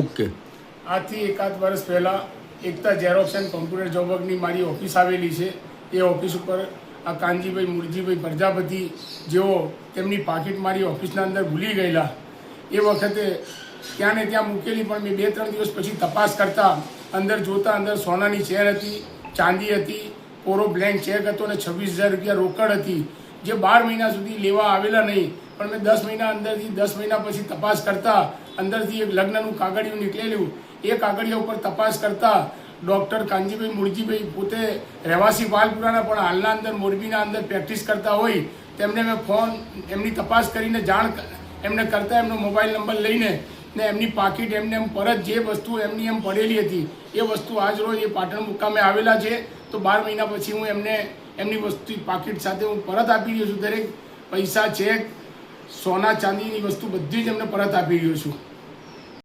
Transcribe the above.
Okay આજથી એકાદ વર્ષ પહેલાં એકતા ઝેરોક્સ એન્ડ કોમ્પ્યુટર જોબકની મારી ઓફિસ આવેલી છે. એ ઓફિસ ઉપર આ કાનજીભાઈ મુરજીભાઈ પ્રજાપતિ જેઓ તેમની પાકીટ મારી ઓફિસના અંદર ભૂલી ગયેલા. એ વખતે ત્યાં ને ત્યાં મૂકેલી પણ મેં બે ત્રણ દિવસ પછી તપાસ કરતા અંદર જોતા અંદર સોનાની ચેર હતી, ચાંદી હતી, કોરો બ્લેન્ક ચેક હતો અને છવ્વીસ હજાર રૂપિયા રોકડ હતી. જે બાર મહિના સુધી લેવા આવેલા નહીં, પણ મેં દસ મહિના અંદરથી, દસ મહિના પછી તપાસ કરતાં અંદરથી એક લગ્નનું કાગળિયું નીકળેલું. એ કાગળિયા ઉપર તપાસ કરતાં ડૉક્ટર કાનજીભાઈ મુરજીભાઈ પોતે રહેવાસી વાલપુરાના, પણ હાલના અંદર મોરબીના અંદર પ્રેક્ટિસ કરતા હોય, તેમને મેં ફોન એમની તપાસ કરીને જાણ એમને કરતાં એમનો મોબાઈલ નંબર લઈને ને એમની પાકીટ, એમને એમ પરત જે વસ્તુ એમની એમ પડેલી હતી, એ વસ્તુ આજ રોજ એ પાટણ મુકામે આવેલા છે. તો બાર મહિના પછી હું એમને એમની વસ્તુ પાકીટ સાથે હું પરત આપી રહ્યો છું દરેક પૈસા ચેક સોના, ચાંદીની વસ્તુ બધી જ એમને પરત આપી રહ્યો છું.